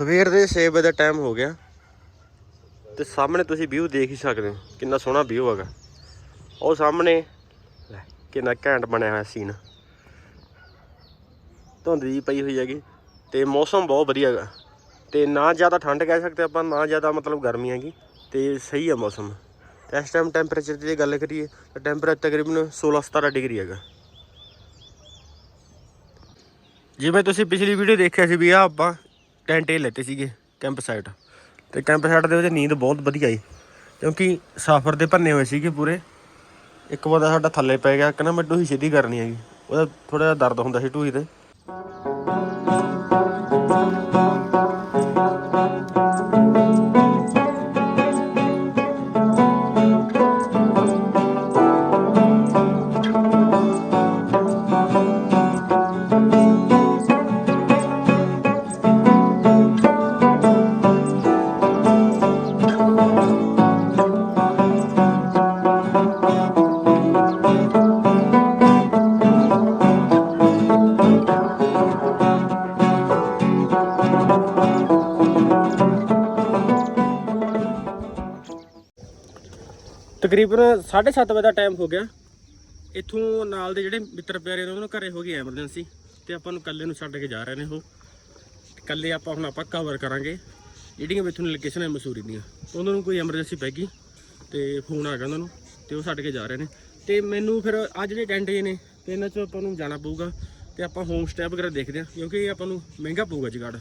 ਸਵੇਰ ਦੇ 6 ਵਜੇ ਦਾ ਟਾਈਮ ਹੋ ਗਿਆ। ਤੇ ਸਾਹਮਣੇ ਤੁਸੀਂ ਵਿਊ ਦੇਖ ਹੀ ਸਕਦੇ ਹੋ ਕਿੰਨਾ ਸੋਹਣਾ ਵਿਊ ਹੈਗਾ। ਉਹ ਸਾਹਮਣੇ ਲੈ, ਕਿੰਨਾ ਘੈਂਟ ਬਣਿਆ ਹੋਇਆ ਸੀਨ ਧੁੰਦ ਜੀ ਪਈ ਹੋਈ ਹੈਗੀ ਤੇ ਮੌਸਮ ਬਹੁਤ ਵਧੀਆ ਹੈਗਾ। ਤੇ ਨਾ ਜ਼ਿਆਦਾ ਠੰਡ ਕਹਿ ਸਕਦੇ ਆਪਾਂ ਨਾ ਜ਼ਿਆਦਾ ਮਤਲਬ ਗਰਮੀ ਹੈਗੀ ਤੇ ਸਹੀ ਹੈ ਮੌਸਮ। ਇਸ ਟਾਈਮ ਟੈਂਪਰੇਚਰ ਦੀ ਜੇ ਗੱਲ ਕਰੀਏ ਤਾਂ ਟੈਂਪਰੇਚਰ ਤਕਰੀਬਨ 16-17 ਡਿਗਰੀ ਹੈਗਾ। ਜਿਵੇਂ ਤੁਸੀਂ ਪਿਛਲੀ ਵੀਡੀਓ ਦੇਖਿਆ ਸੀ ਵੀ ਆ ਆਪਾਂ ਟੈਂਟ ਇਹ ਲੈਤੇ ਸੀਗੇ, ਕੈਂਪ ਸਾਈਟ। ਤੇ ਕੈਂਪ ਸਾਈਟ ਦੇ ਵਿੱਚ ਨੀਂਦ ਬਹੁਤ ਵਧੀਆ ਆਈ, ਕਿਉਂਕਿ ਸਫ਼ਰ ਦੇ ਭੰਨੇ ਹੋਏ ਸੀਗੇ ਪੂਰੇ। ਇੱਕ ਵਾਰ ਸਾਡਾ ਥੱਲੇ ਪੈ ਗਿਆ, ਕਹਿੰਦਾ ਮੈਂ ਢੂਹੀ ਸਿੱਧੀ ਕਰਨੀ ਹੈਗੀ। ਉਹਦਾ ਥੋੜਾ ਜਿਹਾ ਦਰਦ ਹੁੰਦਾ ਸੀ ਢੂਹੀ ਤੇ। ਤਕਰੀਬਨ 7:30 ਵਜੇ ਦਾ ਟਾਈਮ ਹੋ ਗਿਆ। ਇੱਥੋਂ ਨਾਲ ਦੇ ਜਿਹੜੇ ਮਿੱਤਰ ਪਿਆਰੇ ਨੇ, ਉਹਨਾਂ ਨੂੰ ਘਰੇ ਹੋ ਗਈ ਐਮਰਜੈਂਸੀ ਤੇ ਆਪਾਂ ਨੂੰ ਇਕੱਲੇ ਨੂੰ ਛੱਡ ਕੇ ਜਾ ਰਹੇ ਨੇ ਉਹ। ਇਕੱਲੇ ਆਪਾਂ ਹੁਣ ਆਪਾਂ ਕਵਰ ਕਰਾਂਗੇ। ਜਿਹੜੀਆਂ ਇੱਥੋਂ ਲੋਕੇਸ਼ਨ ਹੈ ਮਸੂਰੀ ਦੀਆਂ, ਉਹਨਾਂ ਨੂੰ ਕੋਈ ਐਮਰਜੈਂਸੀ ਪੈ ਗਈ ਤੇ ਫੋਨ ਆ ਗਿਆ ਉਹਨਾਂ ਨੂੰ ਤੇ ਉਹ ਛੱਡ ਕੇ ਜਾ ਰਹੇ ਨੇ। ਤੇ ਮੈਨੂੰ ਫਿਰ ਆ ਜਿਹੜੇ ਟੈਂਟ ਜੇ ਨੇ, ਤੇ ਇਹਨਾਂ 'ਚ ਆਪਾਂ ਨੂੰ ਜਾਣਾ ਪਊਗਾ ਤੇ ਆਪਾਂ ਹੋਮ ਸਟੇ ਵਗੈਰਾ ਦੇਖਦੇ ਹਾਂ, ਕਿਉਂਕਿ ਇਹ ਆਪਾਂ ਨੂੰ ਮਹਿੰਗਾ ਪਊਗਾ ਜਗਾੜ।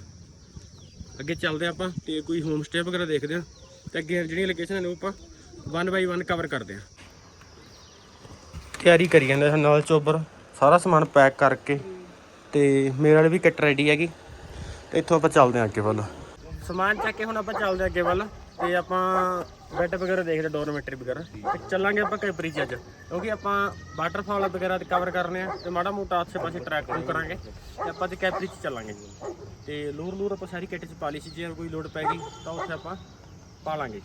ਅੱਗੇ ਚੱਲਦੇ ਹਾਂ ਆਪਾਂ ਤੇ ਕੋਈ ਹੋਮ ਸਟੇ ਵਗੈਰਾ ਦੇਖਦੇ ਹਾਂ ਤੇ ਅੱਗੇ ਜਿਹੜੀਆਂ ਲੋਕੇਸ਼ਨ ਨੇ ਉਹ ਆਪਾਂ ਵਨ ਬਾਈ ਵਨ ਕਵਰ ਕਰਦੇ ਹਾਂ ਤਿਆਰੀ ਕਰੀ ਜਾਂਦੇ ਹਨ ਨਾਲ ਚੋਬਰ। ਸਾਰਾ ਸਮਾਨ ਪੈਕ ਕਰਕੇ ਤੇ ਮੇਰੇ ਵਾਲੇ ਵੀ ਕਿੱਟ ਰੈਡੀ ਹੈਗੀ। ਤੇ ਇੱਥੋਂ ਆਪਾਂ ਚੱਲਦੇ ਹਾਂ ਅੱਗੇ ਵੱਲ। ਸਮਾਨ ਚੱਕ ਕੇ ਹੁਣ ਆਪਾਂ ਚੱਲਦੇ ਅੱਗੇ ਵੱਲ। ਤੇ ਆਪਾਂ ਬੈੱਡ ਵਗੈਰਾ ਦੇਖਦੇ ਡੋਰਮੈਟਰੀ ਵਗੈਰਾ। ਤੇ ਚੱਲਾਂਗੇ ਆਪਾਂ ਕੈਪਰੀ ਚ ਅੱਜ। ਕਿਉਂਕਿ ਆਪਾਂ ਵਾਟਰਫਾਲ ਵਗੈਰਾ ਤੇ ਕਵਰ ਕਰਨੇ ਆ। ਤੇ ਮਾੜਾ ਮੋਟਾ ਆਸੇ ਪਾਸੇ ਟਰੈਕ ਨੂੰ ਕਰਾਂਗੇ। ਤੇ ਆਪਾਂ ਤੇ ਕੈਪਰੀ ਚ ਚੱਲਾਂਗੇ। ਤੇ ਲੂਰ ਲੂਰ ਆਪਾਂ ਸਾਰੀ ਕਿੱਟ ਚ ਪਾ ਲਈ ਸੀ। ਜੇ ਕੋਈ ਲੋਡ ਪੈ ਗਈ ਤਾਂ ਉੱਥੇ ਆਪਾਂ ਪਾ ਲਾਂਗੇ।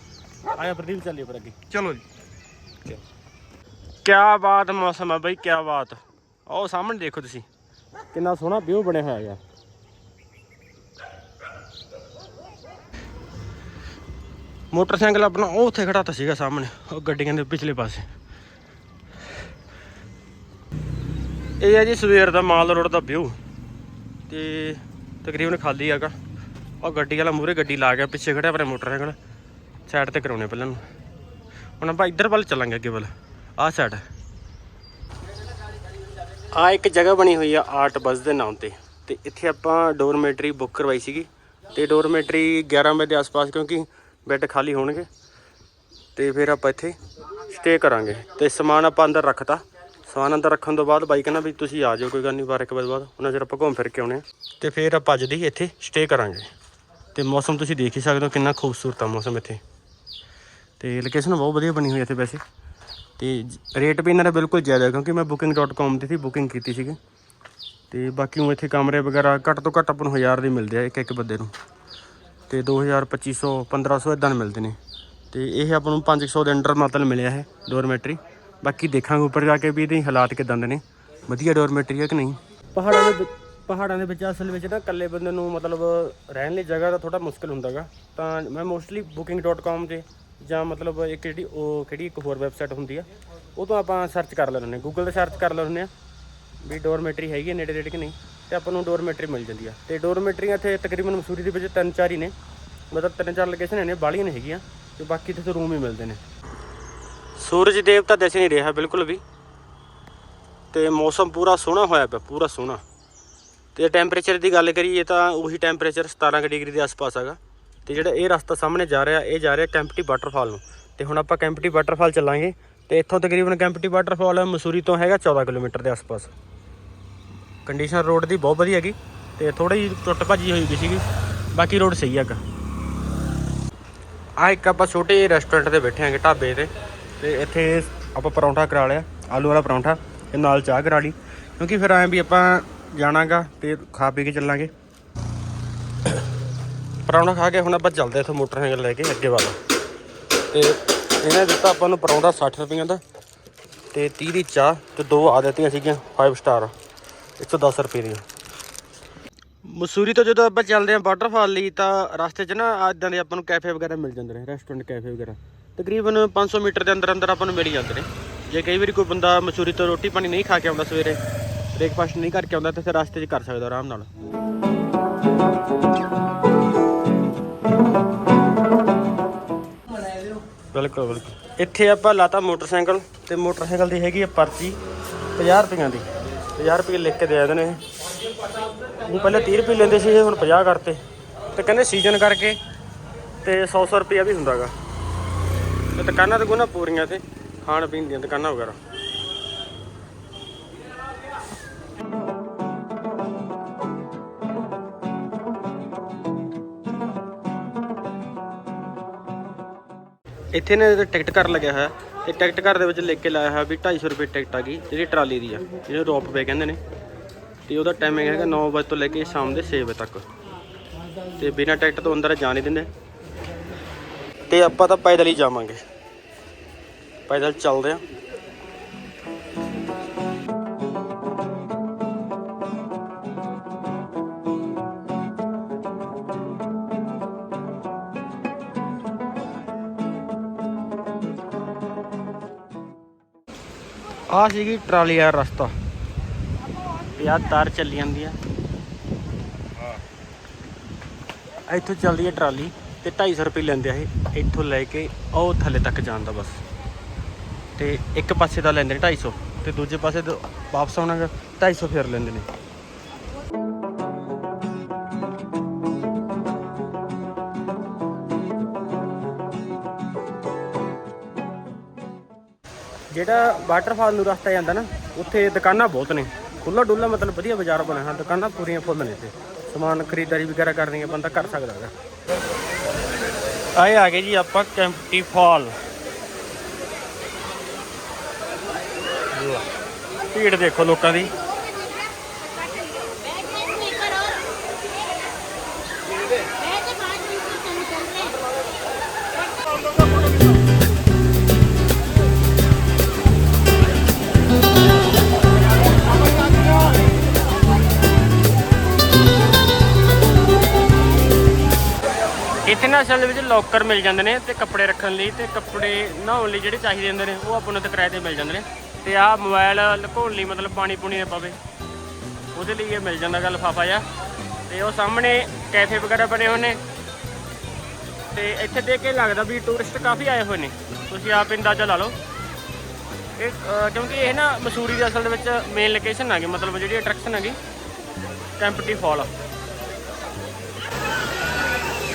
ਆਇਆ ਪ੍ਰਦੀਪ ਚੱਲੀਏ ਪਰ ਅੱਗੇ। ਚਲੋ ਜੀ। ਕਿਆ ਬਾਤ ਮੌਸਮ ਹੈ ਬਈ ਕਿਆ ਬਾਤ। ਉਹ ਸਾਹਮਣੇ ਦੇਖੋ ਤੁਸੀਂ। ਕਿੰਨਾ ਸੋਹਣਾ ਵਿਊ ਬਣਿਆ ਹੋਇਆ ਹੈ ਮੋਟਰਸਾਈਕਲ ਆਪਣਾ ਉਹ ਉੱਥੇ ਖੜਾ ਤਾਂ ਸੀਗਾ ਸਾਹਮਣੇ ਉਹ ਗੱਡੀਆਂ ਦੇ ਪਿਛਲੇ ਪਾਸੇ। ਇਹ ਹੈ ਜੀ ਸਵੇਰ ਦਾ ਮਾਲ ਰੋਡ ਦਾ ਵਿਊ। ਤੇ ਤਕਰੀਬਨ ਖਾਲੀ ਹੈਗਾ। ਉਹ ਗੱਡੀ ਵਾਲਾ ਮੂਰੇ ਗੱਡੀ ਲਾ ਗਿਆ ਪਿੱਛੇ ਖੜਿਆ ਆਪਣੇ ਮੋਟਰਸਾਈਕਲ। ਸਾਈਡ ਤੇ ਕਰਾਉਣੇ ਪਹਿਲਾਂ ਨੂੰ। ਹੁਣ ਆਪਾਂ ਇੱਧਰ ਵੱਲ ਚੱਲਾਂਗੇ ਅੱਗੇ ਵੱਲ। ਆਹ ਸਾਈਡ ਆ ਇੱਕ ਜਗ੍ਹਾ ਬਣੀ ਹੋਈ ਆ ਆਰਟ ਬੱਸ ਦੇ ਨਾਮ ਤੇ। ਤੇ ਇੱਥੇ ਆਪਾਂ ਡੋਰਮੇਟਰੀ ਬੁੱਕ ਕਰਵਾਈ ਸੀਗੀ। ਤੇ ਡੋਰਮੇਟਰੀ 11 ਵਜੇ ਦੇ ਆਸ-ਪਾਸ ਕਿਉਂਕਿ ਬੈੱਡ ਖਾਲੀ ਹੋਣਗੇ। ਤੇ ਫਿਰ ਆਪਾਂ ਇੱਥੇ ਸਟੇ ਕਰਾਂਗੇ। ਤੇ ਸਮਾਨ ਆਪਾਂ ਅੰਦਰ ਰੱਖਤਾ। ਸਮਾਨ ਅੰਦਰ ਰੱਖਣ ਤੋਂ ਬਾਅਦ ਬਾਈ ਕਹਿੰਦਾ ਵੀ ਤੁਸੀਂ ਆ ਜਾਓ, ਕੋਈ ਗੱਲ ਨਹੀਂ, ਬਾਰ ਇੱਕ ਵਜੇ ਬਾਅਦ। ਉਹਨਾਂ ਚਿਰ ਆਪਾਂ ਘੁੰਮ ਫਿਰ ਕੇ ਆਉਣੇ ਆ। ਤੇ ਫਿਰ ਆਪਾਂ ਅੱਜ ਦੀ ਇੱਥੇ ਸਟੇ ਕਰਾਂਗੇ। ਤੇ ਮੌਸਮ ਤੁਸੀਂ ਦੇਖ ਹੀ ਸਕਦੇ ਹੋ ਕਿੰਨਾ ਖੂਬਸੂਰਤ ਆ ਮੌਸਮ ਇੱਥੇ। ਤੇ ਲੋਕੇਸ਼ਨ ਬਹੁਤ ਵਧੀਆ ਬਣੀ ਹੋਈ ਇੱਥੇ ਵੈਸੇ। ਤੇ ਰੇਟ ਵੀ ਇਹਨਾਂ ਦਾ ਬਿਲਕੁਲ ਜਾਇਜ਼ ਹੈ ਕਿਉਂਕਿ ਮੈਂ booking.com ਤੇ ਸੀ ਬੁਕਿੰਗ ਕੀਤੀ ਸੀਗੀ। ਤੇ ਬਾਕੀ ਉਹ ਇੱਥੇ ਕਮਰੇ ਵਗੈਰਾ ਘੱਟ ਤੋਂ ਘੱਟ ਆਪਾਂ ਨੂੰ 1000 ਦੇ ਮਿਲਦੇ ਆ ਇੱਕ ਇੱਕ ਬੰਦੇ ਨੂੰ। ਤੇ 2000 2500 1500 ਇਦਾਂ ਦੇ ਮਿਲਦੇ ਨੇ। ਤੇ ਇਹ ਆਪਾਂ ਨੂੰ 500 ਦੇ ਅੰਡਰ ਮਤਲਬ ਮਿਲਿਆ ਹੈ ਡੋਰਮੈਟਰੀ ਬਾਕੀ ਦੇਖਾਂਗੇ ਉੱਪਰ ਜਾ ਕੇ ਵੀ ਇਹਦੇ ਹਾਲਾਤ ਕਿਦਾਂ ਦੇ ਨੇ। ਵਧੀਆ ਡੋਰਮੈਟਰੀ ਹੈ ਕਿ ਨਹੀਂ? ਪਹਾੜਾਂ ਦੇ ਪਹਾੜਾਂ ਦੇ ਵਿੱਚ, ਅਸਲ ਵਿੱਚ ਨਾ ਇਕੱਲੇ ਬੰਦੇ ਨੂੰ ਮਤਲਬ ਰਹਿਣ ਲਈ ਜਗ੍ਹਾ ਦਾ ਥੋੜਾ ਮੁਸ਼ਕਲ ਹੁੰਦਾਗਾ ਤਾਂ ਮੈਂ ਮੋਸਟਲੀ booking.com ਤੇ ਜਾਂ ਮਤਲਬ ਇੱਕ ਜਿਹੜੀ ਉਹ ਕਿਹੜੀ ਇੱਕ ਹੋਰ ਵੈਬਸਾਈਟ ਹੁੰਦੀ ਆ, ਉਹ ਤੋਂ ਆਪਾਂ ਸਰਚ ਕਰ ਲੈਂਦੇ ਹੁੰਦੇ ਗੂਗਲ ਤੇ ਸਰਚ ਕਰ ਲੈਂਦੇ ਆ ਵੀ ਡੋਰਮੈਟਰੀ ਹੈਗੀ ਹੈ ਨੇੜੇ ਨੇੜੇ ਕਿ ਨਹੀਂ, ਤੇ ਆਪਾਂ ਨੂੰ ਡੋਰਮੈਟਰੀ ਮਿਲ ਜਾਂਦੀ ਆ। ਤੇ ਡੋਰਮੈਟਰੀਆਂ ਇੱਥੇ ਤਕਰੀਬਨ ਮਸੂਰੀ ਦੇ ਵਿੱਚ ਤਿੰਨ ਚਾਰ ਹੀ ਨੇ, ਮਤਲਬ ਤਿੰਨ ਚਾਰ ਲੋਕੇਸ਼ਨ ਨੇ, ਬਾਹਲੀਆਂ ਨਹੀਂ ਹੈਗੀਆਂ, ਤੇ ਬਾਕੀ ਇੱਥੇ ਰੂਮ ਹੀ ਮਿਲਦੇ ਨੇ। ਸੂਰਜ ਦੇਵਤਾ ਦਿਸ ਨਹੀਂ ਰਿਹਾ ਬਿਲਕੁਲ ਵੀ। ਤੇ ਮੌਸਮ ਪੂਰਾ ਸੋਹਣਾ ਹੋਇਆ ਪਿਆ, ਪੂਰਾ ਸੋਹਣਾ। ਤੇ ਟੈਂਪਰੇਚਰ ਦੀ ਗੱਲ ਕਰੀਏ ਤਾਂ ਉਹੀ ਟੈਂਪਰੇਚਰ 17 ਕੁ ਡਿਗਰੀ ਦੇ ਆਸ-ਪਾਸ ਹੈਗਾ। ਤੇ ਜਿਹੜਾ ਇਹ ਰਸਤਾ ਸਾਹਮਣੇ ਜਾ ਰਿਹਾ, ਇਹ ਜਾ ਰਿਹਾ ਕੈਂਪਟੀ ਵਾਟਰਫਾਲ ਨੂੰ। ਤੇ ਹੁਣ ਆਪਾਂ ਕੈਂਪਟੀ ਵਾਟਰਫਾਲ ਚੱਲਾਂਗੇ। ਤੇ ਇੱਥੋਂ ਤਕਰੀਬਨ ਕੈਂਪਟੀ ਵਾਟਰਫਾਲ ਮਸੂਰੀ ਤੋਂ ਹੈਗਾ 14 ਕਿਲੋਮੀਟਰ ਦੇ ਆਸ-ਪਾਸ। ਕੰਡੀਸ਼ਨ ਰੋਡ ਦੀ ਬਹੁਤ ਵਧੀਆ ਹੈਗੀ, ਤੇ ਥੋੜੀ ਜਿਹੀ ਟੁੱਟ ਭੱਜੀ ਹੋਈ ਗਈ ਸੀਗੀ। ਬਾਕੀ ਰੋਡ ਸਹੀ ਹੈਗਾ ਆ ਇੱਕ। ਆਪਾਂ ਛੋਟੇ ਜਿਹੇ ਰੈਸਟੋਰੈਂਟ ਤੇ ਬੈਠੇ ਆਂਗੇ ਢਾਬੇ ਤੇ। ਤੇ ਇੱਥੇ ਆਪਾਂ ਪਰੌਂਠਾ ਕਰਾ ਲਿਆ, ਆਲੂ ਵਾਲਾ ਪਰੌਂਠਾ, ਤੇ ਨਾਲ ਚਾਹ ਕਰਾ ਲਈ। ਕਿਉਂਕਿ ਫਿਰ ਐਂ ਵੀ ਆਪਾਂ ਜਾਣਾਗਾ ਤੇ ਖਾ ਪੀ ਕੇ ਚੱਲਾਂਗੇ। ਪਰੌਂਠਾ ਖਾ ਕੇ ਹੁਣ ਆਪਾਂ ਚੱਲਦੇ ਇੱਥੋਂ ਮੋਟਰਸਾਈਕਲ ਲੈ ਕੇ ਅੱਗੇ ਵੱਲ। ਤੇ ਇਹਨੇ ਦਿੱਤਾ ਆਪਾਂ ਨੂੰ ਪਰੌਂਠਾ 60 ਰੁਪਈਆਂ ਦਾ ਤੇ 30 ਦੀ ਚਾਹ ਤੇ ਦੋ ਆ ਦਿੱਤੀਆਂ ਸੀਗੀਆਂ 5 ਸਟਾਰ 110 ਰੁਪਏ ਦੀਆਂ। ਮਸੂਰੀ ਤੋਂ ਜਦੋਂ ਆਪਾਂ ਚੱਲਦੇ ਆਂ ਵਾਟਰਫਾਲ ਲਈ ਤਾਂ ਰਸਤੇ 'ਚ ਨਾ ਇਦਾਂ ਦੇ ਆਪਾਂ ਨੂੰ ਕੈਫੇ ਵਗੈਰਾ ਮਿਲ ਜਾਂਦੇ ਨੇ ਰੈਸਟੋਰੈਂਟ ਕੈਫੇ ਵਗੈਰਾ। ਤਕਰੀਬਨ 500 ਮੀਟਰ ਦੇ ਅੰਦਰ ਅੰਦਰ ਆਪਾਂ ਨੂੰ ਮਿਲ ਜਾਂਦੇ ਨੇ। ਜੇ ਕਈ ਵਾਰੀ ਕੋਈ ਬੰਦਾ ਮਸੂਰੀ ਤੋਂ ਰੋਟੀ ਪਾਣੀ ਨਹੀਂ ਖਾ ਕੇ ਆਉਂਦਾ ਸਵੇਰੇ ਬ੍ਰੇਕਫਾਸਟ ਨਹੀਂ ਕਰਕੇ ਆਉਂਦਾ ਤਾਂ ਫਿਰ ਰਸਤੇ 'ਚ ਕਰ ਸਕਦਾ ਆਰਾਮ ਨਾਲ। ਬਿਲਕੁਲ ਬਿਲਕੁਲ। ਇੱਥੇ ਆਪਾਂ ਲਾਤਾ ਮੋਟਰਸਾਈਕਲ, ਤੇ ਮੋਟਰਸਾਈਕਲ ਦੀ ਹੈਗੀ ਆ ਪਰਚੀ 50 ਰੁਪਈਆਂ ਦੀ। 50 ਰੁਪਏ ਲਿਖ ਕੇ ਦੇ ਦਿੰਦੇ ਨੇ ਇਹ। ਪਹਿਲਾਂ 30 ਰੁਪਏ ਲੈਂਦੇ ਸੀ, ਇਹ ਹੁਣ 50 ਕਰਤੇ। ਤੇ ਕਹਿੰਦੇ ਸੀਜ਼ਨ ਕਰਕੇ ਤੇ 100 100 ਰੁਪਿਆ ਵੀ ਹੁੰਦਾਗਾ। ਤੇ ਦੁਕਾਨਾਂ ਤੇ ਕੋਨਾ ਪੂਰੀਆਂ ਤੇ ਖਾਣ ਪੀਣ ਦੀਆਂ ਦੁਕਾਨਾਂ ਵਗੈਰਾ। ਇੱਥੇ ਨੇ ਟਿਕਟ ਕਰ ਲੱਗਿਆ ਹੋਇਆ ਤੇ ਟਿਕਟ ਘਰ ਦੇ ਵਿੱਚ ਲਿਖ ਕੇ ਲਾਇਆ ਹੋਇਆ ਵੀ 250 ਰੁਪਏ ਟਿਕਟ ਆ ਗਈ, ਜਿਹੜੀ ਟਰਾਲੀ ਦੀ ਆ, ਜਿਹਨੂੰ ਰੋਪ ਵੇ ਕਹਿੰਦੇ ਨੇ। ਤੇ ਉਹਦਾ ਟਾਈਮਿੰਗ ਹੈਗਾ 9 ਵਜੇ ਤੋਂ ਲੈ ਕੇ ਸ਼ਾਮ ਦੇ 6 ਵਜੇ ਤੱਕ। ਤੇ ਬਿਨਾਂ ਟਿਕਟ ਤੋਂ ਅੰਦਰ ਜਾ ਨਹੀਂ ਦਿੰਦੇ। ਤੇ ਆਪਾਂ ਤਾਂ ਪੈਦਲ ਹੀ ਜਾਵਾਂਗੇ। ਪੈਦਲ ਚੱਲਦੇ ਆ। ਆ ਸੀਗੀ ਟਰਾਲੀ ਆ ਰਸਤਾ। ਆਹ ਤਾਰ ਚੱਲੀ ਜਾਂਦੀ ਆ। ਇੱਥੋਂ ਚੱਲਦੀ ਹੈ ਟਰਾਲੀ ਤੇ 250 ਰੁਪਏ ਲੈਂਦੇ ਆ ਇਹ। ਇੱਥੋਂ ਲੈ ਕੇ ਉਹ ਥੱਲੇ ਤੱਕ ਜਾਣ ਦਾ ਬਸ। ਤੇ ਇੱਕ ਪਾਸੇ ਦਾ ਲੈਂਦੇ ਨੇ 250 ਤੇ ਦੂਜੇ ਪਾਸੇ ਵਾਪਸ ਆਉਣਾ ਗਾ, 250 ਫੇਰ ਲੈਂਦੇ ਨੇ। ਜਿਹੜਾ ਵਾਟਰਫਾਲ ਨੂੰ ਰਸਤਾ ਜਾਂਦਾ ਨਾ, ਉੱਥੇ ਦੁਕਾਨਾਂ ਬਹੁਤ ਨੇ। ਖੁੱਲਾ ਡੁੱਲਾ ਮਤਲਬ ਵਧੀਆ ਬਾਜ਼ਾਰ ਬਣਿਆ ਹਾਂ ਦੁਕਾਨਾਂ ਪੂਰੀਆਂ ਫੁੱਲ ਨੇ ਇੱਥੇ। ਸਮਾਨ ਖਰੀਦਦਾਰੀ ਵਗੈਰਾ ਕਰਨੀ ਹੈ ਬੰਦਾ ਕਰ ਸਕਦਾ ਹੈਗਾ। ਆਏ ਆ ਗਏ ਜੀ ਆਪਾਂ ਕੈਂਪਟੀ ਫਾਲ। ਭੀੜ ਦੇਖੋ ਲੋਕਾਂ ਦੀ। ਇੱਥੇ ਨਾ ਅਸਲ ਵਿੱਚ ਲੋਕਰ ਮਿਲ ਜਾਂਦੇ ਨੇ ਤੇ ਕੱਪੜੇ ਰੱਖਣ ਲਈ ਤੇ ਕੱਪੜੇ ਨਹਾਉਣ ਲਈ ਜਿਹੜੇ ਚਾਹੀਦੇ ਹੁੰਦੇ ਨੇ, ਉਹ ਆਪਾਂ ਨੂੰ ਤੇ ਕਿਰਾਏ ਤੇ ਮਿਲ ਜਾਂਦੇ ਨੇ। ਤੇ ਆਹ ਮੋਬਾਈਲ ਲੁਕਾਉਣ ਲਈ ਮਤਲਬ ਪਾਣੀ ਪੂਣੀ ਨਾ ਪਵੇ। ਉਹਦੇ ਲਈ ਇਹ ਮਿਲ ਜਾਂਦਾ ਗਾ ਲਿਫਾਫਾ ਜਿਹਾ। ਤੇ ਉਹ ਸਾਹਮਣੇ ਕੈਫੇ ਵਗੈਰਾ ਬਣੇ ਹੋਏ ਨੇ। ਤੇ ਇੱਥੇ ਦੇਖ ਕੇ ਲੱਗਦਾ ਵੀ ਟੂਰਿਸਟ ਕਾਫੀ ਆਏ ਹੋਏ ਨੇ। ਤੁਸੀਂ ਆਪ ਅੰਦਾਜ਼ਾ ਲਾ ਲਓ। ਇਹ ਕਿਉਂਕਿ ਇਹ ਨਾ ਮਸੂਰੀ ਦੇ ਅਸਲ ਦੇ ਵਿੱਚ ਮੇਨ ਲੋਕੇਸ਼ਨ ਹੈਗੀ, ਮਤਲਬ ਜਿਹੜੀ ਅਟਰੈਕਸ਼ਨ ਹੈਗੀ ਕੈਂਪਟੀ ਫਾਲ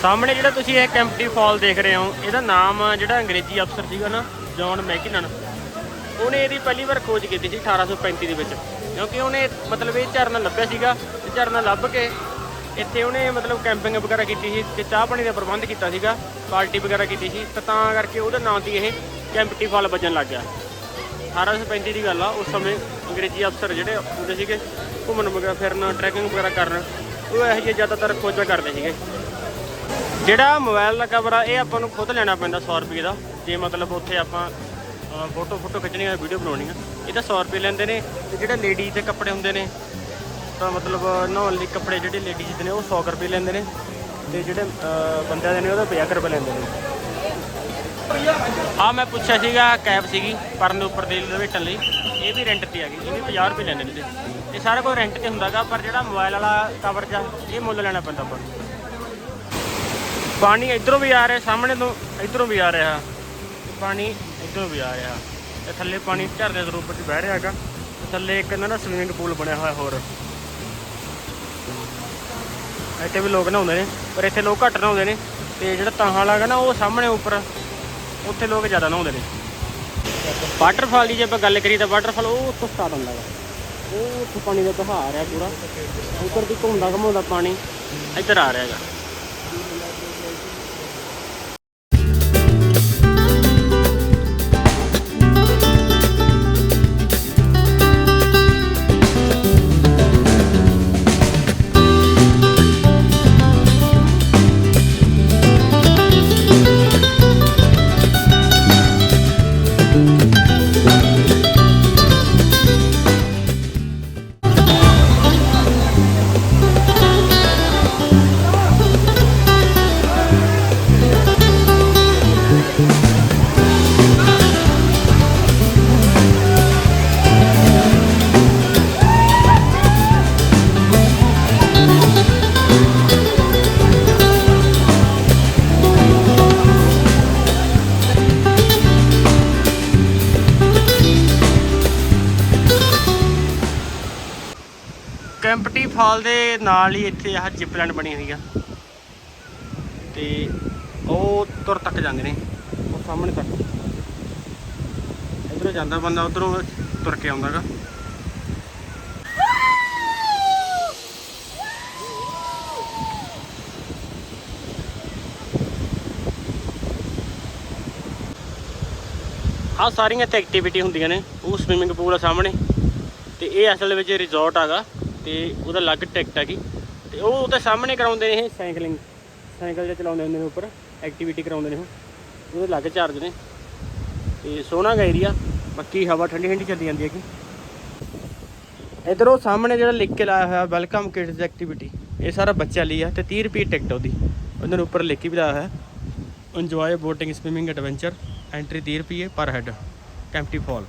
ਸਾਹਮਣੇ ਜਿਹੜਾ ਤੁਸੀਂ ਇਹ ਕੈਂਪਟੀ ਫਾਲ ਦੇਖ ਰਹੇ ਹੋ, ਇਹਦਾ ਨਾਮ ਜਿਹੜਾ ਅੰਗਰੇਜ਼ੀ ਅਫਸਰ ਸੀਗਾ ਨਾ, ਜੌਨ ਮੈਕਿਨਨ ਉਹਨੇ ਇਹਦੀ ਪਹਿਲੀ ਵਾਰ ਖੋਜ ਕੀਤੀ ਸੀ 1835 ਦੇ ਵਿੱਚ। ਕਿਉਂਕਿ ਉਹਨੇ ਮਤਲਬ ਇਹ ਝਰਨਾ ਲੱਭਿਆ ਸੀਗਾ ਤੇ ਝਰਨਾ ਲੱਭ ਕੇ ਇੱਥੇ ਉਹਨੇ ਮਤਲਬ ਕੈਂਪਿੰਗ ਵਗੈਰਾ ਕੀਤੀ ਸੀ ਤੇ ਚਾਹ ਪਾਣੀ ਦਾ ਪ੍ਰਬੰਧ ਕੀਤਾ ਸੀਗਾ, ਪਾਰਟੀ ਵਗੈਰਾ ਕੀਤੀ ਸੀ, ਤਾਂ ਤਾਂ ਕਰਕੇ ਉਹਦਾ ਨਾਮ ਦੀ ਇਹ ਕੈਂਪਟੀ ਫਾਲ ਵੱਜਣ ਲੱਗ ਗਿਆ। 1835 ਦੀ ਗੱਲ ਆ, ਉਸ ਸਮੇਂ ਅੰਗਰੇਜ਼ੀ ਅਫਸਰ ਜਿਹੜੇ ਹੁੰਦੇ ਸੀਗੇ, ਘੁੰਮਣ ਵਗੈਰਾ ਫਿਰਨ ਟਰੈਕਿੰਗ ਵਗੈਰਾ ਕਰਨ, ਉਹ ਇਹੋ ਜਿਹੇ ਜ਼ਿਆਦਾਤਰ ਖੋਜਾਂ ਕਰਦੇ ਸੀਗੇ। ਜਿਹੜਾ ਮੋਬਾਈਲ ਦਾ ਕਵਰ ਆ, ਇਹ ਆਪਾਂ ਨੂੰ ਖੁਦ ਲੈਣਾ ਪੈਂਦਾ 100 ਰੁਪਏ ਦਾ। ਜੇ ਮਤਲਬ ਉੱਥੇ ਆਪਾਂ ਫੋਟੋ ਫੋਟੋ ਖਿੱਚਣੀ ਹੈ ਵੀਡੀਓ ਬਣਾਉਣੀ ਆ ਇਹਦਾ 100 ਰੁਪਏ ਲੈਂਦੇ ਨੇ। ਤੇ ਜਿਹੜੇ ਲੇਡੀਜ਼ ਦੇ ਕੱਪੜੇ ਹੁੰਦੇ ਨੇ, ਤਾਂ ਮਤਲਬ ਨਹਾਉਣ ਲਈ ਕੱਪੜੇ ਜਿਹੜੇ ਲੇਡੀਜ਼ ਦੇ ਨੇ, ਉਹ 100 ਰੁਪਏ ਲੈਂਦੇ ਨੇ। ਤੇ ਜਿਹੜੇ ਬੰਦਿਆਂ ਦੇ ਨੇ, ਉਹਦਾ 50 ਰੁਪਏ ਲੈਂਦੇ ਨੇ। ਆ ਮੈਂ ਪੁੱਛਿਆ ਸੀਗਾ, ਕੈਬ ਸੀਗੀ ਪਰਨ ਉੱਪਰ ਦੇ ਲਵੇਟਣ ਲਈ ਇਹ ਵੀ ਰੈਂਟ ਤੇ ਆ ਗਈ ਇਹ ਵੀ 50 ਰੁਪਏ ਲੈਂਦੇ ਨੇ ਇਹਦੇ ਇਹ ਸਾਰਾ ਕੁਝ ਰੈਂਟ ਤੇ ਹੁੰਦਾਗਾ, ਪਰ ਜਿਹੜਾ ਮੋਬਾਈਲ ਵਾਲਾ ਕਵਰ ਜਾਂ ਇਹ ਮੁੱਲ ਲੈਣਾ ਪੈਂਦਾ ਆਪਾਂ ਨੂੰ। ਪਾਣੀ ਇਧਰੋਂ ਵੀ ਆ ਰਿਹਾ, ਸਾਹਮਣੇ ਤੋਂ ਇਧਰੋਂ ਵੀ ਆ ਰਿਹਾ। ਪਾਣੀ ਇਧਰੋਂ ਵੀ ਆ ਰਿਹਾ। ਤੇ ਥੱਲੇ ਪਾਣੀ ਝਰਨੇ ਦੇ ਰੂਪ ਵਿੱਚ ਵਹਿ ਰਿਹਾ ਹੈਗਾ। ਥੱਲੇ ਇੱਕ ਇਹਨਾਂ ਦਾ ਸਵਿਮਿੰਗ ਪੂਲ ਬਣਿਆ ਹੋਇਆ ਹੋਰ। ਇੱਥੇ ਵੀ ਲੋਕ ਨਹਾਉਂਦੇ ਨੇ, ਪਰ ਇੱਥੇ ਲੋਕ ਘੱਟ ਨਹਾਉਂਦੇ ਨੇ। ਤੇ ਜਿਹੜਾ ਤਾਹਾਂ ਵਾਲਾ ਹੈਗਾ ਨਾ, ਉਹ ਸਾਹਮਣੇ ਉੱਪਰ, ਉੱਥੇ ਲੋਕ ਜ਼ਿਆਦਾ ਨਹਾਉਂਦੇ ਨੇ। ਵਾਟਰਫਾਲ ਦੀ ਜੇ ਆਪਾਂ ਗੱਲ ਕਰੀਏ ਤਾਂ ਵਾਟਰਫਾਲ ਉਹ ਉੱਥੋਂ ਸਟਾਰਟ ਹੁੰਦਾ ਹੈਗਾ ਉਹ ਉੱਥੋਂ ਪਾਣੀ ਦਾ ਬਹਾਅ ਆ ਰਿਹਾ ਪੂਰਾ। ਉੱਪਰ ਦੀ ਘੁੰਮਦਾ ਘੁੰਮਾਉਂਦਾ ਪਾਣੀ ਇੱਧਰ ਆ ਰਿਹਾ ਹੈਗਾ। ਕੈਂਪਟੀ ਫਾਲ ਦੇ ਨਾਲ ਹੀ ਇੱਥੇ ਆਹ ਜਿਪਲੈਂਡ ਬਣੀ ਹੋਈ ਆ। ਤੇ ਉਹ ਤੁਰ ਤੱਕ ਜਾਂਦੇ ਨੇ, ਉਹ ਸਾਹਮਣੇ ਤੱਕ। ਇਧਰੋਂ ਜਾਂਦਾ ਬੰਦਾ, ਉਧਰੋਂ ਤੁਰ ਕੇ ਆਉਂਦਾਗਾ ਆ ਸਾਰੀਆਂ ਤੇ ਐਕਟੀਵਿਟੀ ਹੁੰਦੀਆਂ ਨੇ, ਉਹ ਸਵਿਮਿੰਗ ਪੂਲ ਆ ਸਾਹਮਣੇ। ਤੇ ਇਹ ਅਸਲ ਵਿੱਚ ਰਿਜ਼ੋਰਟ ਹੈਗਾ ਤੇ ਉਹਦਾ ਅਲੱਗ ਟਿਕਟ ਹੈਗੀ ਤੇ ਉਹ ਉਹਦੇ ਸਾਹਮਣੇ ਕਰਾਉਂਦੇ ਨੇ ਇਹ ਸਾਈਕਲਿੰਗ। ਸਾਈਕਲ ਜਿਹਾ ਚਲਾਉਂਦੇ ਹੁੰਦੇ ਨੇ ਉੱਪਰ ਐਕਟੀਵਿਟੀ ਕਰਾਉਂਦੇ ਨੇ ਉਹ। ਉਹਦੇ ਅਲੱਗ ਚਾਰਜ ਨੇ। ਤੇ ਸੋਹਣਾ ਗਾ ਏਰੀਆ ਬਾਕੀ ਹਵਾ ਠੰਡੀ ਠੰਡੀ ਚੱਲੀ ਜਾਂਦੀ ਹੈਗੀ। ਇਧਰੋਂ ਸਾਹਮਣੇ ਜਿਹੜਾ ਲਿਖ ਕੇ ਲਾਇਆ ਹੋਇਆ ਵੈਲਕਮ ਕਿਡਸ ਐਕਟੀਵਿਟੀ ਇਹ ਸਾਰਾ ਬੱਚਿਆਂ ਲਈ ਆ ਤੇ 30 ਰੁਪਏ ਟਿਕਟ ਉਹਦੀ। ਉਹਨਾਂ ਨੂੰ ਉੱਪਰ ਲਿਖ ਕੇ ਵੀ ਲਾਇਆ ਹੋਇਆ। Enjoy boating swimming adventure entry 30 ਰੁਪਏ ਪਰ ਹੈਡ ਕੈਂਪਟੀ ਫਾਲ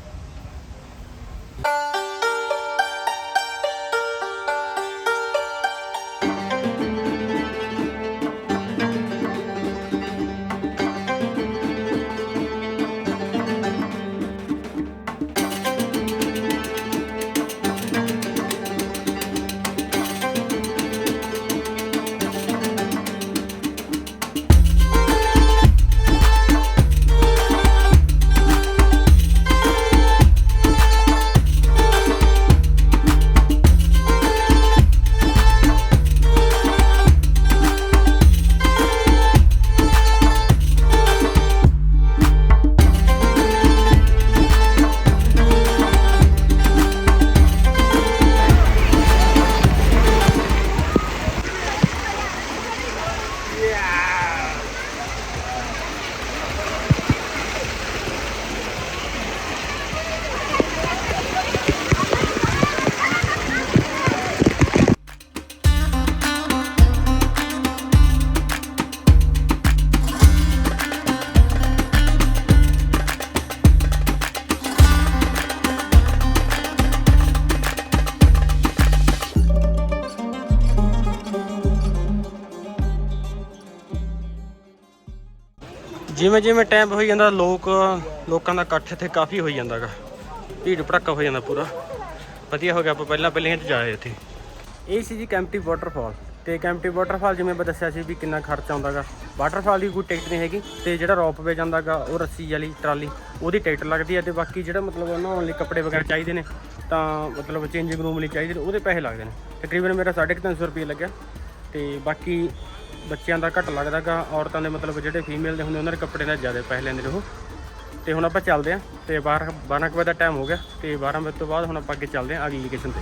ਜਿਵੇਂ ਜਿਵੇਂ ਟਾਈਮ ਹੋਈ ਜਾਂਦਾ, ਲੋਕ, ਲੋਕਾਂ ਦਾ ਇਕੱਠ ਇੱਥੇ ਕਾਫੀ ਹੋਈ ਜਾਂਦਾਗਾ। ਭੀੜ ਭੜੱਕਾ ਹੋ ਜਾਂਦਾ ਪੂਰਾ। ਵਧੀਆ ਹੋ ਗਿਆ, ਆਪਾਂ ਪਹਿਲਾਂ ਪਹਿਲਾਂ ਚ ਜਾਏ ਇੱਥੇ। ਇਹ ਸੀ ਜੀ ਕੈਂਪਟੀ ਵਾਟਰਫਾਲ ਤੇ ਕੈਂਪਟੀ ਵਾਟਰਫਾਲ ਜਿਵੇਂ ਮੈਂ ਦੱਸਿਆ ਸੀ ਵੀ ਕਿੰਨਾ ਖਰਚਾ ਆਉਂਦਾਗਾ। ਵਾਟਰਫਾਲ ਦੀ ਕੋਈ ਟਿਕਟ ਨਹੀਂ ਹੈਗੀ ਤੇ ਜਿਹੜਾ ਰੋਪਵੇ ਜਾਂਦਾਗਾ, ਉਹ ਰੱਸੀ ਵਾਲੀ ਟਰਾਲੀ, ਉਹਦੀ ਟਿਕਟ ਲੱਗਦੀ ਹੈ ਤੇ ਬਾਕੀ ਜਿਹੜਾ ਮਤਲਬ ਨਹਾਉਣ ਲਈ ਕੱਪੜੇ ਵਗੈਰਾ ਚਾਹੀਦੇ ਨੇ, ਤਾਂ ਮਤਲਬ ਚੇਂਜਿੰਗ ਰੂਮ ਲਈ ਚਾਹੀਦੇ ਨੇ, ਉਹਦੇ ਪੈਸੇ ਲੱਗਦੇ ਨੇ। ਤਕਰੀਬਨ ਮੇਰਾ 350 ਰੁਪਏ ਲੱਗਿਆ। ਤੇ ਬਾਕੀ ਬੱਚਿਆਂ ਦਾ ਘੱਟ ਲੱਗਦਾਗਾ, ਔਰਤਾਂ ਦੇ ਮਤਲਬ ਜਿਹੜੇ ਫੀਮੇਲ ਦੇ ਹੁੰਦੇ ਉਹਨਾਂ ਦੇ ਕੱਪੜੇ ਦਾ ਜ਼ਿਆਦਾ ਪੈਸੇ ਲੈਂਦੇ ਨੇ ਉਹ। ਤੇ ਹੁਣ ਆਪਾਂ ਚੱਲਦੇ ਆਂ, ਤੇ 12 12 ਕੁ ਵਜੇ ਦਾ ਟਾਈਮ ਹੋ ਗਿਆ, ਤੇ 12 ਵਜੇ ਤੋਂ ਬਾਅਦ ਹੁਣ ਆਪਾਂ ਅੱਗੇ ਚੱਲਦੇ ਆਂ ਅਗਲੀ ਲੋਕੇਸ਼ਨ ਤੇ।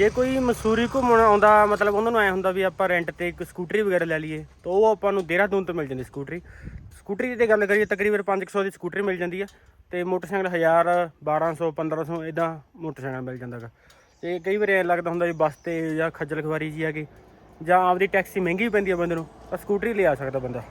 ਜੇ ਕੋਈ ਮਸੂਰੀ ਘੁੰਮਣ ਆਉਂਦਾ, ਮਤਲਬ ਉਹਨਾਂ ਨੂੰ ਐ ਹੁੰਦਾ ਵੀ ਆਪਾਂ ਰੈਂਟ ਤੇ ਇੱਕ ਸਕੂਟਰੀ ਵਗੈਰਾ ਲੈ ਲਈਏ, ਤਾਂ ਉਹ ਆਪਾਂ ਨੂੰ ਦੇਹਰਾਦੂਨ ਤੋਂ ਮਿਲ ਜਾਂਦੀ ਸਕੂਟਰੀ ਸਕੂਟਰੀ ਦੀ ਤੇ ਗੱਲ ਕਰੀਏ, ਤਕਰੀਬਨ 500 ਦੀ ਸਕੂਟਰੀ ਮਿਲ ਜਾਂਦੀ ਆ, ਤੇ ਮੋਟਰਸਾਈਕਲ 1000 1200 1500 ਇਦਾਂ ਮੋਟਰਸਾਈਕਲ ਮਿਲ ਜਾਂਦਾਗਾ ਤੇ ਕਈ ਵਾਰ ਐ ਲੱਗਦਾ ਹੁੰਦਾ ਵੀ ਬੱਸ ਤੇ ਜਾਂ ਖੱਜਲ ਖਵਾਰੀ ਜੀ ਆ ਕੇ, ਜਾਂ ਆਪਦੀ ਟੈਕਸੀ ਮਹਿੰਗੀ ਵੀ ਪੈਂਦੀ ਆ ਬੰਦੇ ਨੂੰ, ਤਾਂ ਸਕੂਟਰੀ ਲਿਆ ਸਕਦਾ ਬੰਦਾ।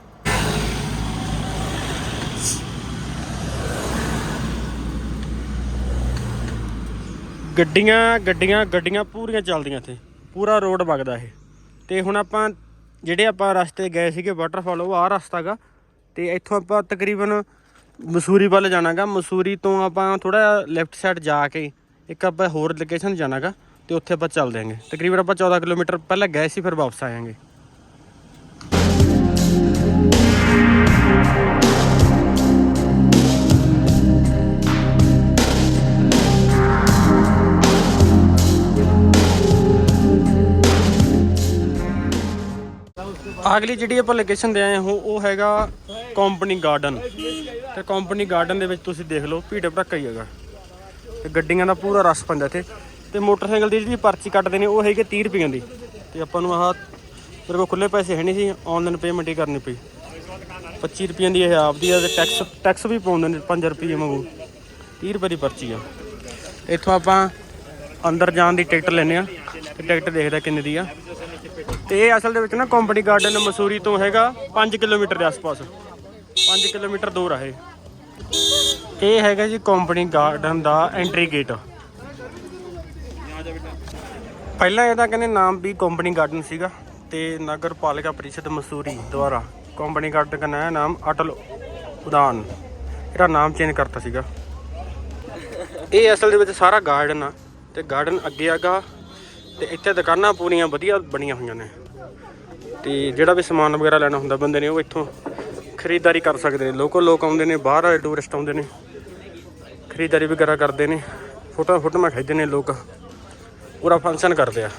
ਗੱਡੀਆਂ ਗੱਡੀਆਂ ਗੱਡੀਆਂ ਪੂਰੀਆਂ ਚੱਲਦੀਆਂ ਇੱਥੇ। ਪੂਰਾ ਰੋਡ ਵਗਦਾ ਇਹ। ਤੇ ਹੁਣ ਆਪਾਂ ਜਿਹੜੇ ਆਪਾਂ ਰਸਤੇ ਗਏ ਸੀਗੇ ਵਾਟਰਫਾਲ ਉਹ ਆਹ ਰਸਤਾ ਗਾ। ਤੇ ਇੱਥੋਂ ਆਪਾਂ ਤਕਰੀਬਨ ਮਸੂਰੀ ਵੱਲ ਜਾਣਾਗਾ। ਮਸੂਰੀ ਤੋਂ ਆਪਾਂ ਥੋੜਾ ਲੈਫਟ ਸਾਈਡ ਜਾ ਕੇ ਇੱਕ ਆਪਾਂ ਹੋਰ ਲੋਕੇਸ਼ਨ ਜਾਣਾਗਾ। ਤੇ ਉੱਥੇ ਆਪਾਂ ਚੱਲ ਦਿਆਂਗੇ। ਤਕਰੀਬਨ ਆਪਾਂ 14 ਕਿਲੋਮੀਟਰ ਪਹਿਲਾਂ ਗਏ ਸੀ, ਫਿਰ ਵਾਪਸ ਆਵਾਂਗੇ ਅਗਲੀ ਜਿਹੜੀ ਆਪਾਂ ਲੋਕੇਸ਼ਨ ਦੇ ਆਏ ਹਾਂ, ਉਹ ਹੈਗਾ ਕੰਪਨੀ ਗਾਰਡਨ ਤੇ ਕੰਪਨੀ ਗਾਰਡਨ ਦੇ ਵਿੱਚ ਤੁਸੀਂ ਦੇਖ ਲਓ, ਭੀੜ ਭੜੱਕਾ ਹੀ ਹੈਗਾ। ਤੇ ਗੱਡੀਆਂ ਦਾ ਪੂਰਾ ਰਸ ਪੈਂਦਾ ਇੱਥੇ। ਤੇ ਮੋਟਰਸਾਈਕਲ ਦੀ ਜਿਹੜੀ ਪਰਚੀ ਕੱਟਦੇ ਨੇ, ਉਹ ਹੈਗੀ 30 ਰੁਪਈਆਂ ਦੀ। ਤੇ ਆਪਾਂ ਨੂੰ ਆਹ ਮੇਰੇ ਕੋਲ ਖੁੱਲੇ ਪੈਸੇ ਹੈ ਨਹੀਂ ਸੀ ਆਨਲਾਈਨ ਪੇਮੈਂਟ ਹੀ ਕਰਨੀ ਪਈ। 25 ਰੁਪਈਆਂ ਦੀ ਇਹ ਆਪਦੀ ਆ, ਤੇ ਟੈਕਸ ਟੈਕਸ ਵੀ ਪਾਉਂਦੇ ਨੇ 5 ਰੁਪਏ ਮੰਗੂ 30 ਰੁਪਏ ਦੀ ਪਰਚੀ ਆ। ਇੱਥੋਂ ਆਪਾਂ ਅੰਦਰ ਜਾਣ ਦੀ ਟਿਕਟ ਲੈਨੇ ਆ ਤੇ ਟਿਕਟ ਦੇਖਦਾ ਕਿੰਨੇ ਦੀ ਆ। ਤੇ ਇਹ ਅਸਲ ਦੇ ਵਿੱਚ ਨਾ ਕੰਪਨੀ ਗਾਰਡਨ ਮਸੂਰੀ ਤੋਂ ਹੈਗਾ 5 ਕਿਲੋਮੀਟਰ ਦੇ ਆਸ-ਪਾਸ। 5 ਕਿਲੋਮੀਟਰ ਦੂਰ ਆ ਇਹ। ਇਹ ਹੈਗਾ ਜੀ ਕੰਪਨੀ ਗਾਰਡਨ ਦਾ ਐਂਟਰੀ ਗੇਟ ਪਹਿਲਾਂ ਇਹਦਾ ਕਹਿੰਦੇ ਨਾਮ ਵੀ ਕੰਪਨੀ ਗਾਰਡਨ ਸੀਗਾ ਤੇ ਨਗਰ ਪਾਲਿਕਾ ਪਰਿਸ਼ਦ ਮਸੂਰੀ ਦੁਆਰਾ ਕੰਪਨੀ ਗਾਰਡਨ ਦਾ ਨਇਆ ਨਾਮ ਅਟਲ ਉਦਾਨ। ਇਹਦਾ ਨਾਮ ਚੇਂਜ ਕਰਤਾ ਸੀਗਾ। ਇਹ ਅਸਲ ਦੇ ਵਿੱਚ ਸਾਰਾ ਗਾਰਡਨ ਆ ਤੇ ਗਾਰਡਨ ਅੱਗੇ ਆਗਾ ਤੇ ਇੱਥੇ ਦੁਕਾਨਾਂ ਪੂਰੀਆਂ ਵਧੀਆ ਬਣੀਆਂ ਹੋਈਆਂ ਨੇ। ਤੇ ਜਿਹੜਾ ਵੀ ਸਮਾਨ ਵਗੈਰਾ ਲੈਣਾ ਹੁੰਦਾ, ਬੰਦੇ ਨੇ ਉਹ ਇੱਥੋਂ ਖਰੀਦਦਾਰੀ ਕਰ ਸਕਦੇ ਨੇ। ਲੋਕਲ ਲੋਕ ਆਉਂਦੇ ਨੇ, ਬਾਹਰ ਵਾਲੇ ਟੂਰਿਸਟ ਆਉਂਦੇ ਨੇ। ਖਰੀਦਦਾਰੀ ਵਗੈਰਾ ਕਰਦੇ ਨੇ। ਫੋਟੋ ਫੋਟੋਆਂ ਖਿੱਚਦੇ ਨੇ ਲੋਕ। ਪੂਰਾ ਫੰਕਸ਼ਨ ਕਰਦੇ ਆ।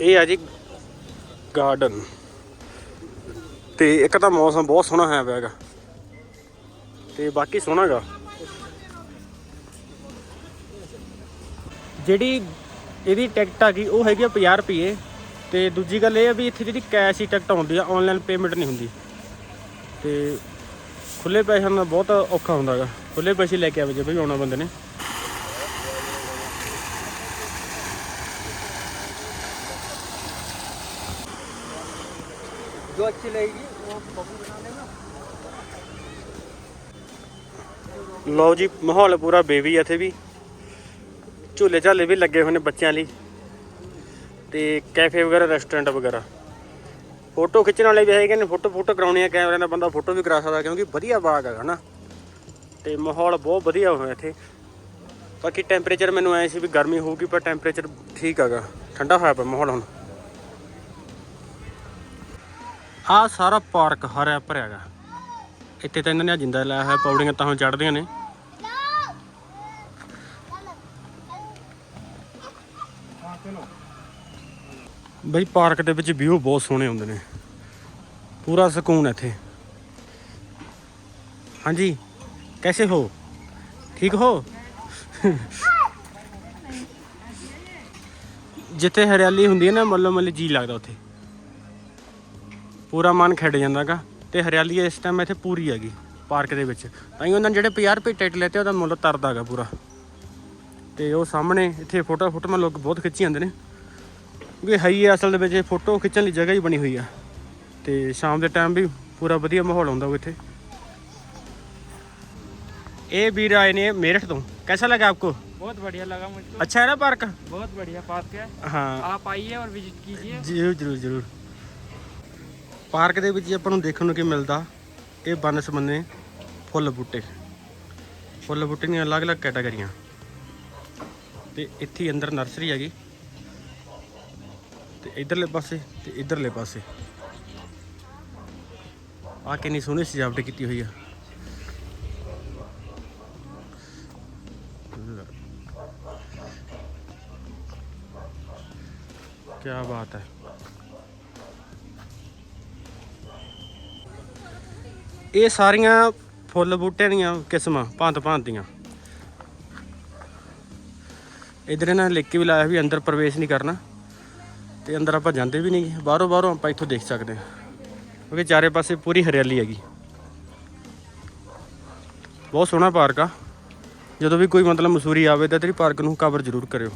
ਇਹ ਆ ਜੀ ਗਾਰਡਨ ਤੇ ਇੱਕ ਤਾਂ ਮੌਸਮ ਬਹੁਤ ਸੋਹਣਾ ਹੈ ਪਿਆਗਾ ਤੇ ਬਾਕੀ ਸੋਹਣਾਗਾ ਜਿਹੜੀ ਇਹਦੀ ਟਿਕਟ ਆ ਗਈ, ਉਹ ਹੈਗੀ ਆ 50 ਰੁਪਏ ਤੇ ਦੂਜੀ ਗੱਲ ਇਹ ਆ ਵੀ ਇੱਥੇ ਜਿਹੜੀ ਕੈਸ਼ ਹੀ ਟਿਕਟ ਆਉਂਦੀ ਆ ਆਨਲਾਈਨ ਪੇਮੈਂਟ ਨਹੀਂ ਹੁੰਦੀ। ਤੇ ਖੁੱਲੇ ਪੈਸਿਆਂ ਨਾਲ ਬਹੁਤ ਔਖਾ ਹੁੰਦਾਗਾ ਖੁੱਲੇ ਪੈਸੇ ਲੈ ਕੇ ਆਵੇ ਜੇ ਵੀ ਆਉਣਾ ਬੰਦੇ ਨੇ। ਲਓ ਜੀ, ਮਾਹੌਲ ਪੂਰਾ ਬੇਬੀ ਆ ਇੱਥੇ ਵੀ। ਝੂਲੇ ਝਾਲੇ ਵੀ ਲੱਗੇ ਹੋਏ ਨੇ ਬੱਚਿਆਂ ਲਈ। ਤੇ ਕੈਫੇ ਵਗੈਰਾ, ਰੈਸਟੋਰੈਂਟ ਵਗੈਰਾ। ਫੋਟੋ ਖਿੱਚਣ ਵਾਲੇ ਵੀ ਹੈਗੇ ਨੇ, ਫੋਟੋ ਫੋਟੋ ਕਰਾਉਣੀ ਆ ਕੈਮਰੇ ਨਾਲ, ਬੰਦਾ ਫੋਟੋ ਵੀ ਕਰਾ ਸਕਦਾ ਕਿਉਂਕਿ ਵਧੀਆ ਬਾਗ ਹੈਗਾ ਨਾ। ਤੇ ਮਾਹੌਲ ਬਹੁਤ ਵਧੀਆ ਹੋਇਆ ਇੱਥੇ। ਬਾਕੀ ਟੈਂਪਰੇਚਰ ਮੈਨੂੰ ਐ ਸੀ ਵੀ ਗਰਮੀ ਹੋਊਗੀ, ਪਰ ਟੈਂਪਰੇਚਰ ਠੀਕ ਹੈਗਾ। ਠੰਡਾ ਹੋਇਆ ਪਿਆ ਮਾਹੌਲ ਹੁਣ। ਆ ਸਾਰਾ ਪਾਰਕ ਹਰਿਆ ਭਰਿਆ ਹੈਗਾ। ਇੱਥੇ ਤਾਂ ਇਹਨਾਂ ਨੇ ਜਿੰਦਾ ਲਾਇਆ ਹੋਇਆ, ਪੌੜੀਆਂ ਤਾਂ ਹੁਣ ਚੜ੍ਹਦੀਆਂ ਨੇ। ਬਈ ਪਾਰਕ ਦੇ ਵਿੱਚ ਵਿਊ ਬਹੁਤ ਸੋਹਣੇ ਹੁੰਦੇ ਨੇ। ਪੂਰਾ ਸਕੂਨ ਹੈ ਇੱਥੇ। ਹਾਂਜੀ, ਕੈਸੇ ਹੋ? ਠੀਕ ਹੋ? ਜਿੱਥੇ ਹਰਿਆਲੀ ਹੁੰਦੀ ਹੈ ਨਾ, ਮੱਲੋ ਮੱਲੀ ਜੀ ਲੱਗਦਾ ਉੱਥੇ। ਪੂਰਾ ਮਨ ਖਿੜ ਜਾਂਦਾਗਾ ਤੇ ਹਰਿਆਲੀ ਇਸ ਟਾਈਮ ਇੱਥੇ ਪੂਰੀ ਹੈਗੀ, ਪਾਰਕ ਦੇ ਵਿੱਚ। ਤਾਂ ਹੀ ਉਹਨਾਂ ਨੇ ਜਿਹੜੇ 50 ਰੁਪਏ ਟਿਕਟ ਲੈਤੇ ਉਹਦਾ ਮੁੱਲ ਤਰਦਾਗਾ ਪੂਰਾ। ਤੇ ਉਹ ਸਾਹਮਣੇ ਇੱਥੇ ਫੋਟੋ ਫੋਟੋ ਲੋਕ ਬਹੁਤ ਖਿੱਚੀ ਜਾਂਦੇ ਨੇ। ਵੀ ਹੈ ਹੀ ਹੈ ਅਸਲ ਦੇ ਵਿੱਚ ਇਹ ਫੋਟੋ ਖਿੱਚਣ ਲਈ ਜਗ੍ਹਾ ਹੀ ਬਣੀ ਹੋਈ ਆ ਤੇ ਸ਼ਾਮ ਦੇ ਟਾਈਮ ਵੀ ਪੂਰਾ ਵਧੀਆ ਮਾਹੌਲ ਹੁੰਦਾ ਉਹ ਇੱਥੇ ਇਹ ਵੀਰ ਆਏ ਨੇ ਮੇਰਠ ਤੋਂ कैसा लगा आपको बहुत बढ़िया लगा मुझको अच्छा है ना पार्क बहुत बढ़िया पार्क है हाँ आप आइए और विजिट कीजिए ਜਰੂਰ ਜਰੂਰ ਜਰੂਰ ਪਾਰਕ ਦੇ ਵਿੱਚ ਜੀ ਆਪਾਂ ਨੂੰ ਦੇਖਣ ਨੂੰ ਕੀ ਮਿਲਦਾ ਇਹ ਬਨ ਸੰਬੰਨੇ ਫੁੱਲ ਬੂਟੇ ਫੁੱਲ ਬੂਟੇ ਦੀਆਂ ਅਲੱਗ-ਅਲੱਗ ਕੈਟਾਗਰੀਆਂ ਤੇ ਇੱਥੇ ਹੀ ਅੰਦਰ ਨਰਸਰੀ ਹੈਗੀ ਤੇ ਇਧਰਲੇ ਪਾਸੇ ਤੇ ਇਧਰਲੇ ਪਾਸੇ। ਆ ਕਿੰਨੀ ਸੋਹਣੀ ਸਜਾਵਟ ਕੀਤੀ ਹੋਈ ਆ। ਕੀ ਬਾਤ ਹੈ। ਇਹ ਸਾਰੀਆਂ ਫੁੱਲ ਬੂਟਿਆਂ ਦੀਆਂ ਕਿਸਮਾਂ, ਭਾਂਤ ਭਾਂਤ ਦੀਆਂ। ਇਧਰ ਇਹਨਾਂ ਨੇ ਲਿਖ ਕੇ ਵੀ ਲਾਇਆ ਵੀ ਅੰਦਰ ਪ੍ਰਵੇਸ਼ ਨਹੀਂ ਕਰਨਾ। ਤੇ ਅੰਦਰ ਆਪਾਂ ਜਾਂਦੇ ਵੀ ਨਹੀਂ ਬਾਹਰੋਂ ਬਾਹਰੋਂ ਆਪਾਂ ਇੱਥੋਂ ਦੇਖ ਸਕਦੇ ਹਾਂ। ਕਿਉਂਕਿ ਚਾਰੇ ਪਾਸੇ ਪੂਰੀ ਹਰਿਆਲੀ ਹੈਗੀ। ਬਹੁਤ ਸੋਹਣਾ ਪਾਰਕ ਆ। ਜਦੋਂ ਵੀ ਕੋਈ ਮਤਲਬ ਮਸੂਰੀ ਆਵੇ ਤਾਂ ਤੇਰੀ ਪਾਰਕ ਨੂੰ ਕਵਰ ਜ਼ਰੂਰ ਕਰਿਓ।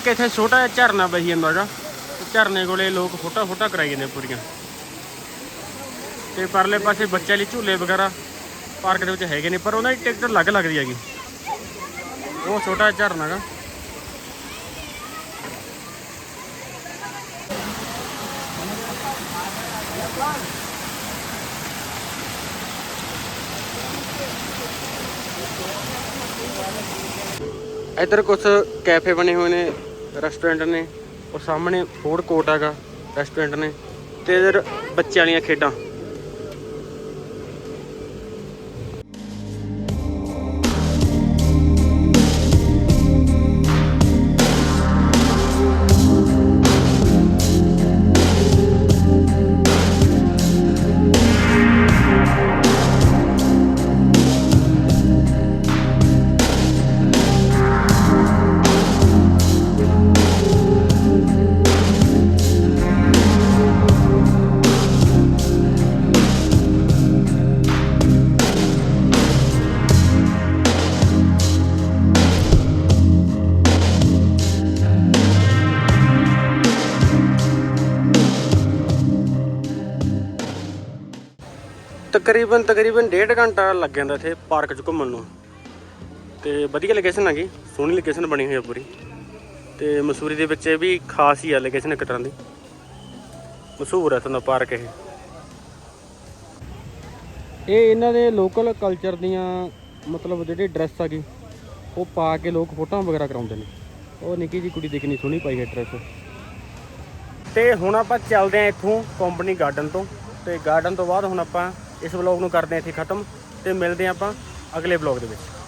ਇੱਕ ਇੱਥੇ ਛੋਟਾ ਜਿਹਾ ਝਰਨਾ ਬਹੀ ਜਾਂਦਾ ਹੈਗਾ। ਝਰਨੇ ਕੋਲੇ ਲੋਕ ਫੋਟਾ ਫੋਟਾ ਕਰਾਈ ਜਾਂਦੇ ਪੂਰੀਆਂ। ਤੇ ਪਰਲੇ ਪਾਸੇ ਬੱਚਿਆਂ ਲਈ ਝੂਲੇ ਵਗੈਰਾ ਪਾਰਕ ਦੇ ਵਿੱਚ ਹੈਗੇ ਨੇ, ਪਰ ਉਹਨਾਂ ਦੀ ਟਿਕਟ ਅਲੱਗ ਲੱਗਦੀ ਹੈਗੀ। ਉਹ ਛੋਟਾ ਜਿਹਾ ਝਰਨਾ ਹੈਗਾ। ਇੱਧਰ ਕੁਝ ਕੈਫੇ ਬਣੇ ਹੋਏ ਨੇ। ਰੈਸਟੋਰੈਂਟ ਨੇ। ਉਹ ਸਾਹਮਣੇ ਫੂਡ ਕੋਰਟ ਹੈਗਾ ਰੈਸਟੋਰੈਂਟ ਨੇ। ਤੇ ਇੱਧਰ ਬੱਚਿਆਂ ਵਾਲੀਆਂ ਖੇਡਾਂ। ਤਕਰੀਬਨ ਤਕਰੀਬਨ ਡੇਢ ਘੰਟਾ ਲੱਗ ਜਾਂਦਾ ਇੱਥੇ ਪਾਰਕ 'ਚ ਘੁੰਮਣ ਨੂੰ। ਤੇ ਵਧੀਆ ਲੋਕੇਸ਼ਨ ਹੈਗੀ ਸੋਹਣੀ ਲੋਕੇਸ਼ਨ ਬਣੀ ਹੋਈ ਹੈ ਪੂਰੀ। ਤੇ ਮਸੂਰੀ ਦੇ ਵਿੱਚ ਇਹ ਵੀ ਖਾਸ ਹੀ ਆ ਲੋਕੇਸ਼ਨ ਇੱਕ ਤਰ੍ਹਾਂ ਦੀ। ਮਸ਼ਹੂਰ ਹੈ ਤੁਹਾਨੂੰ ਪਾਰਕ ਇਹ। ਇਹ ਇਹਨਾਂ ਦੇ ਲੋਕਲ ਕਲਚਰ ਦੀਆਂ ਮਤਲਬ ਜਿਹੜੀ ਡਰੈਸ ਹੈਗੀ ਉਹ ਪਾ ਕੇ ਲੋਕ ਫੋਟੋਆਂ ਵਗੈਰਾ ਕਰਾਉਂਦੇ ਨੇ। ਉਹ ਨਿੱਕੀ ਜੀ ਕੁੜੀ ਦੇਖਣੀ ਸੋਹਣੀ ਪਾਈ ਹੈ ਡਰੈਸ ਤੇ ਹੁਣ ਆਪਾਂ ਚੱਲਦੇ ਆਂ ਇੱਥੋਂ ਕੰਪਨੀ ਗਾਰਡਨ ਤੋਂ। ਤੇ ਗਾਰਡਨ ਤੋਂ ਬਾਅਦ ਹੁਣ ਆਪਾਂ ਇਸ ਵਲੌਗ ਨੂੰ ਕਰਦੇ ਹਾਂ ਇੱਥੇ ਖਤਮ ਤੇ ਮਿਲਦੇ ਹਾਂ ਆਪਾਂ ਅਗਲੇ ਵਲੌਗ ਦੇ ਵਿੱਚ।